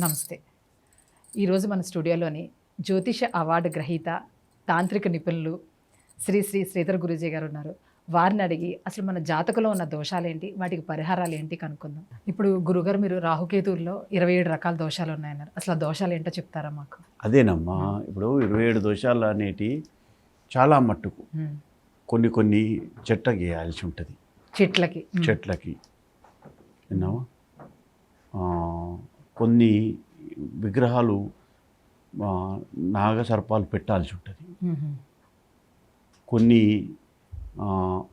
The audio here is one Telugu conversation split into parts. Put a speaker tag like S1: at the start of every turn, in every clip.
S1: నమస్తే. ఈరోజు మన స్టూడియోలోని జ్యోతిష అవార్డు గ్రహీత తాంత్రిక నిపుణులు శ్రీ శ్రీ శ్రీధర్ గురూజీ గారు ఉన్నారు. వారిని అడిగి అసలు మన జాతకంలో ఉన్న దోషాలు ఏంటి వాటికి పరిహారాలు ఏంటి కనుక్కుందాం. ఇప్పుడు గురుగారు మీరు రాహుకేతువుల్లో ఇరవై ఏడు రకాల దోషాలు ఉన్నాయన్నారు. అసలు ఆ దోషాలు ఏంటో చెప్తారా మాకు?
S2: అదేనమ్మా ఇప్పుడు ఇరవై ఏడు దోషాలు అనేటి చాలా మట్టుకు. కొన్ని కొన్ని చెట్ల గీయాల్సి ఉంటుంది.
S1: చెట్లకి.
S2: చెట్లకి. విన్నావా? కొన్ని విగ్రహాలు నాగ సర్పాలు పెట్టాల్సి ఉంటుంది. కొన్ని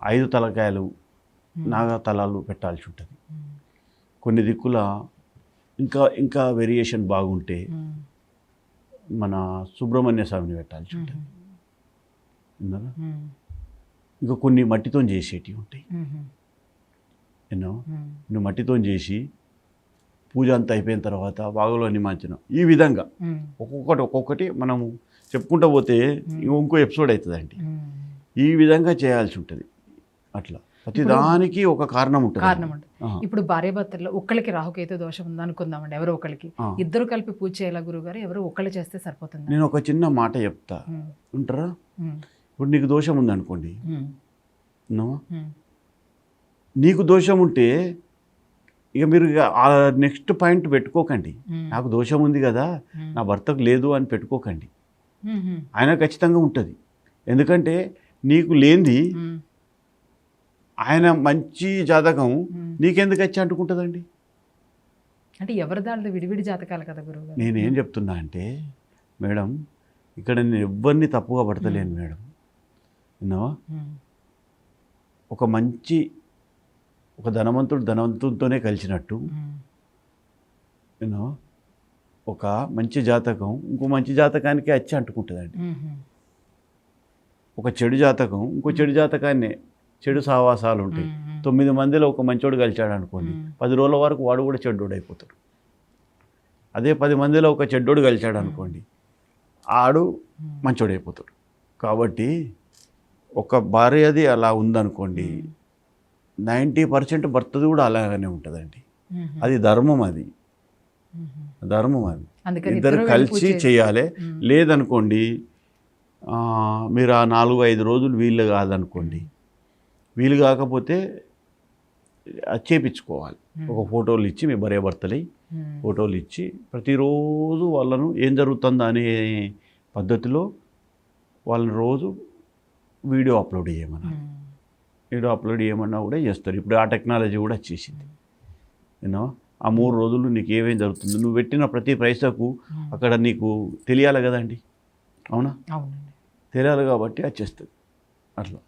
S2: ఐదు తలకాయలు. నాగ తలాలు పెట్టాల్సి ఉంటుంది. కొన్ని దిక్కుల ఇంకా ఇంకా వేరియేషన్ బాగుంటే. మన సుబ్రహ్మణ్య స్వామిని పెట్టాల్సి ఉంటుంది విన్నారా. ఇంకా కొన్ని మట్టితో చేసేటివి ఉంటాయి. ఎన్నో. నువ్వు మట్టితో చేసి పూజ అంతా అయిపోయిన తర్వాత బాగులో నిమాంచనం ఈ విధంగా. ఒక్కొక్కటి ఒక్కొక్కటి మనము చెప్పుకుంటూ పోతే ఇంకో ఎపిసోడ్ అవుతుందండి. ఈ విధంగా చేయాల్సి ఉంటుంది. అట్లా. ప్రతి దానికి ఒక కారణం ఉంటుంది.
S1: కారణం ఉంటుంది. ఇప్పుడు భార్యాభర్తల్లో ఒక్కళ్ళకి రాహుకేతు దోషం ఉందనుకుందామండి ఎవరో ఒకళ్ళకి.
S2: ఆ.
S1: ఇద్దరు కలిపి పూజ చేయాలా గురుగారు ఎవరో ఒకళ్ళు చేస్తే సరిపోతుంది?
S2: నేను ఒక చిన్న మాట చెప్తా. ఉంటారా? ఇప్పుడు నీకు దోషం ఉందనుకోండి? నీకు దోషం ఉంటే ఇక మీరు ఆ నెక్స్ట్ పాయింట్ పెట్టుకోకండి. నాకు దోషం ఉంది కదా నా భర్తకు లేదు అని పెట్టుకోకండి. ఆయన ఖచ్చితంగా ఉంటుంది. ఎందుకంటే నీకు లేనిది ఆయన మంచి జాతకం నీకెందుకు వచ్చి అంటుకుంటుందండి?
S1: అంటే ఎవరి దాంట్లో విడివిడి జాతకాలు కదా గురువు గారు?
S2: నేనేం చెప్తున్నా అంటే మేడం ఇక్కడ నేను ఎవ్వరిని తప్పుగా పడతలేను మేడం. విన్నావా? ఒక మంచి ఒక ధనవంతుడు ధనవంతుడితోనే కలిసినట్టు. విన్నావా ఒక మంచి జాతకం ఇంకో మంచి జాతకానికి వచ్చి అంటుకుంటుందండి. ఒక చెడు జాతకం ఇంకో చెడు జాతకాన్ని చెడు సావాసాలు ఉంటాయి తొమ్మిది మందిలో ఒక మంచోడు కలిచాడు అనుకోండి. పది రోజుల వరకు వాడు కూడా చెడ్డోడు అయిపోతాడు అదే పది మందిలో ఒక చెడ్డోడు కలిచాడు అనుకోండి ఆడు మంచోడు అయిపోతాడు కాబట్టి ఒక భార్యది అలా ఉందనుకోండి నైంటీ పర్సెంట్ భర్తది కూడా అలాగనే ఉంటుందండి. అది ధర్మం అది. ధర్మం అది. ఇద్దరు కలిసి చేయాలి. లేదనుకోండి మీరు ఆ నాలుగు ఐదు రోజులు వీళ్ళు కాదనుకోండి. వీలు కాకపోతే చేపించుకోవాలి. ఒక ఫోటోలు ఇచ్చి మీ భార్య భర్తలై. ఫోటోలు ఇచ్చి ప్రతిరోజు వాళ్ళను ఏం జరుగుతుందో అనే పద్ధతిలో వాళ్ళని రోజు వీడియో అప్లోడ్ చేయమన్నారు. వీడియో అప్లోడ్ చేయమన్నా కూడా చేస్తారు. ఇప్పుడు ఆ టెక్నాలజీ కూడా వచ్చేసింది. యూనో ఆ మూడు రోజులు నీకు ఏమేం జరుగుతుంది? నువ్వు పెట్టిన ప్రతి పైసకు
S1: మ్మ్.
S2: అక్కడ నీకు తెలియాలి కదండి అవునా?
S1: అవునండి.
S2: తెలియాలి కాబట్టి వచ్చేస్తుంది అట్లా.